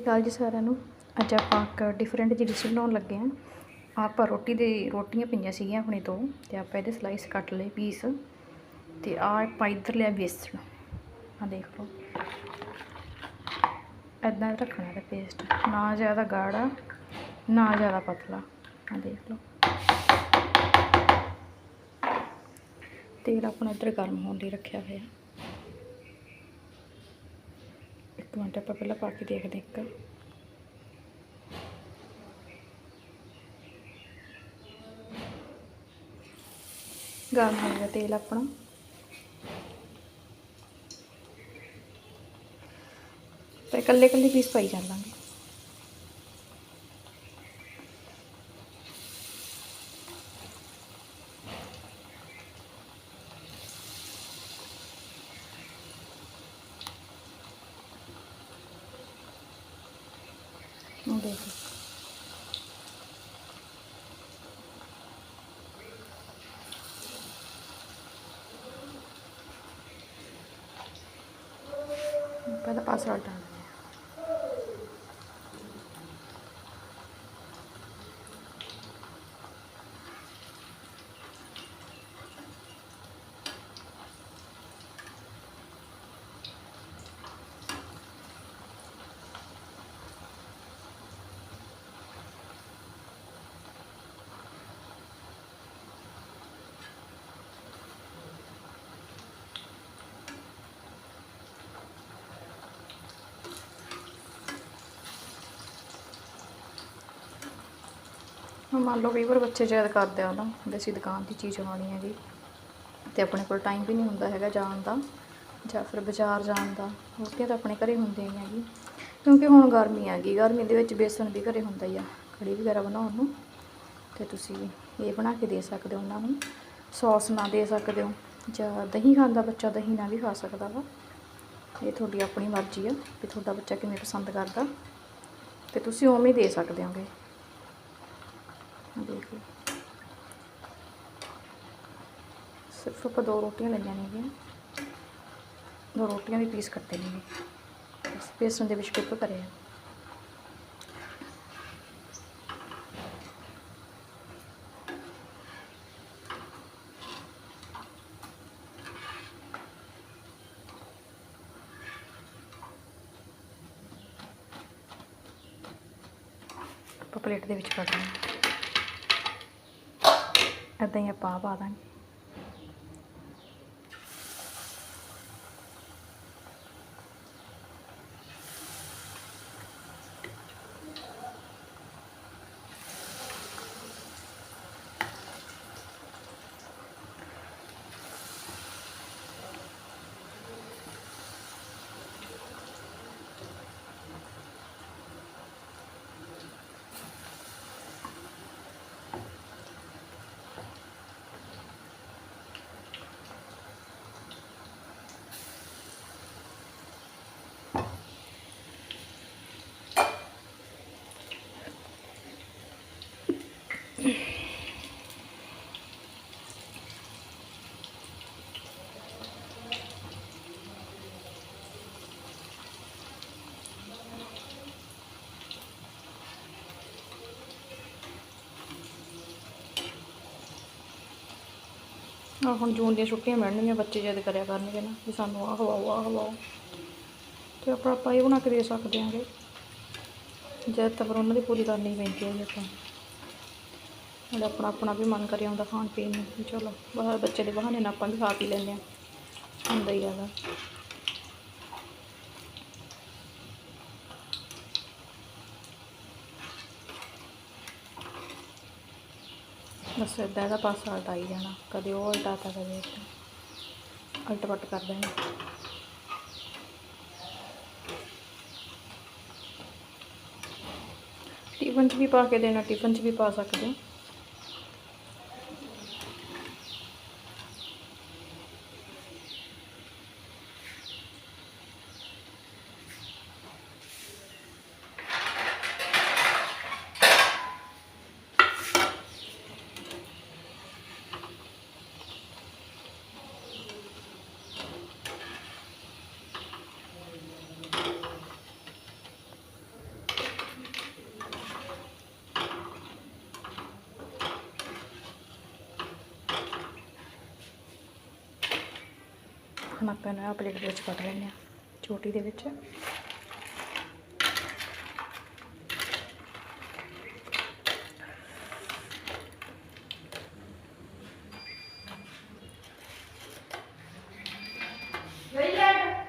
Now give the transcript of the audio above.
ਸਤਿ ਸ਼੍ਰੀ ਅਕਾਲ ਜੀ ਸਾਰਿਆਂ ਨੂੰ, ਅੱਜ ਆਪਾਂ ਇੱਕ ਡਿਫਰੈਂਟ ਜਿਹੀ ਡਿਸ਼ ਬਣਾਉਣ ਲੱਗੇ ਹਾਂ। ਆਪਾਂ ਰੋਟੀ ਦੇ, ਰੋਟੀਆਂ ਪਈਆਂ ਸੀਗੀਆਂ ਆਪਣੇ ਤੋਂ, ਤੇ ਆਪਾਂ ਇਹਦੇ ਸਲਾਈਸ ਕੱਟ ਲਏ ਪੀਸ ਤੇ ਆ ਆਪਾਂ ਇੱਧਰ ਲਿਆ ਬੇਸਣ। ਆ ਦੇਖ ਲਓ। ਐਦਾਂ ਰੱਖਣਾ ਇਹਦਾ ਪੇਸਟ ਨਾ ਜ਼ਿਆਦਾ ਗਾੜਾ, ਨਾ ਜ਼ਿਆਦਾ ਪਤਲਾ। ਆ ਦੇਖ ਲਓ। ਤੇਲ ਆਪਣਾ ਇੱਧਰ ਗਰਮ ਹੋਣ ਲਈ ਰੱਖਿਆ ਹੋਇਆ ਇੱਕ ਮਿੰਟ ਆਪਾਂ ਪਹਿਲਾਂ ਪਾ ਕੇ ਦੇਖਦੇ ਇੱਕ। ਗਰਮ ਹੋ ਗਿਆ ਤੇਲ ਆਪਣਾ। ਤੇ ਇਕੱਲੇ ਇਕੱਲੇ ਪੀਸ ਪਾਈ ਚੱਲਾਂਗੇ ਉਹ ਦੇਖੋ ਪਹਿਲਾਂ ਪਾਸਵਰਡ ਮੰਨ ਲਓ ਕਈ ਵਾਰ ਬੱਚੇ ਜ਼ਿਆਦਾ ਕਰਦੇ ਆ ਨਾ ਵੀ ਅਸੀਂ ਦੁਕਾਨ ਦੀ ਚੀਜ਼ ਖਾਣੀ ਹੈਗੀ ਤੇ ਆਪਣੇ ਕੋਲ ਟਾਈਮ ਵੀ ਨਹੀਂ ਹੁੰਦਾ ਹੈਗਾ ਜਾਣ ਦਾ ਜਾਂ ਫਿਰ ਬਾਜ਼ਾਰ ਜਾਣ ਦਾ, ਰੋਟੀਆਂ ਤਾਂ ਆਪਣੇ ਘਰੇ ਹੁੰਦੀਆਂ ਹੀ ਹੈਗੀ ਕਿਉਂਕਿ ਹੁਣ ਗਰਮੀ ਹੈਗੀ, ਗਰਮੀ ਦੇ ਵਿੱਚ ਬੇਸਣ ਵੀ ਘਰੇ ਹੁੰਦਾ ਹੀ ਆ, ਕੜੀ ਵਗੈਰਾ ਬਣਾਉਣ ਨੂੰ। ਤੇ ਤੁਸੀਂ ਇਹ ਬਣਾ ਕੇ ਦੇ ਸਕਦੇ ਹੋ ਉਹਨਾਂ ਨੂੰ, ਸੌਸ ਨਾ ਦੇ ਸਕਦੇ ਹੋ, ਜਾਂ ਦਹੀਂ ਖਾਂਦਾ ਬੱਚਾ ਦਹੀਂ ਨਾਲ ਵੀ ਖਾ ਸਕਦਾ ਵਾ। ਇਹ ਤੁਹਾਡੀ ਆਪਣੀ ਮਰਜ਼ੀ ਆ ਕਿ ਤੁਹਾਡਾ ਬੱਚਾ ਕਿਵੇਂ ਪਸੰਦ ਕਰਦਾ, ਤੇ ਤੁਸੀਂ ਉਵੇਂ ਹੀ ਦੇ ਸਕਦੇ ਹੋਗੇ। ਦੇਖ ਸਿਰਫ ਆਪਾਂ ਦੋ ਰੋਟੀਆਂ ਲਈਆਂ ਨੇਗੀਆਂ ਦੋ ਰੋਟੀਆਂ ਵੀ ਪੀਸ ਕੱਟੇ ਨੇ ਬਸ ਦੇ ਵਿੱਚ ਡਿਪ ਕਰਿਆ ਆਪਾਂ ਪਲੇਟ ਦੇ ਵਿੱਚ ਕੱਢ ਲਾਂਗੇ ਇੱਦਾਂ ਹੀ ਆਪਾਂ ਆਹ ਪਾ ਹੁਣ ਜੂਨ ਦੀਆਂ ਛੁੱਟੀਆਂ ਮਿਲਣਗੀਆਂ, ਬੱਚੇ ਜਦ ਕਰਿਆ ਕਰਨਗੇ ਨਾ ਵੀ ਸਾਨੂੰ ਆਹ ਖਵਾਓ ਆਹ ਖਵਾਓ ਤੇ ਆਪਾਂ ਆਪਾਂ ਇਹ ਬਣਾ ਕੇ ਦੇ ਸਕਦੇ ਹਾਂਗੇ ਜਦ ਤੱਕ ਉਹਨਾਂ ਦੀ ਪੂਰੀ ਕਰਨੀ ਪੈਂਦੀ ਹੈ ਜੀ ਆਪਾਂ। ਹੁਣ ਆਪਣਾ ਆਪਣਾ ਵੀ ਮਨ ਕਰਿਆ ਹੁੰਦਾ ਖਾਣ ਪੀਣ ਨੂੰ। ਚਲੋ, ਬਾਹਰ ਬੱਚੇ ਦੇ ਬਹਾਨੇ ਨਾਲ ਆਪਾਂ ਵੀ ਖਾ ਪੀ ਲੈਂਦੇ ਹਾਂ। ਹੁੰਦਾ ਹੀ ਹੈਗਾ। ਬਸ ਇੱਦਾਂ ਇਹਦਾ ਪਾਸਾ ਉਲਟਾਈ ਜਾਣਾ। ਕਦੇ ਉਹ ਉਲਟਾਤਾ ਕਦੇ ਇੱਦਾਂ। ਉਲਟ ਪਲਟ ਕਰ ਦੇਣਾ। ਟਿਫਨ 'ਚ ਵੀ ਪਾ ਕੇ ਦੇਣਾ, ਟਿਫਨ 'ਚ ਵੀ ਪਾ ਸਕਦੇ ਹੋ ਹੁਣ ਆਪਾਂ ਇਹਨੂੰ ਆਹ ਪਲੇਟ ਵਿੱਚ ਕੱਢ ਲੈਂਦੇ ਹਾਂ। ਛੋਟੀ ਦੇ ਵਿੱਚ।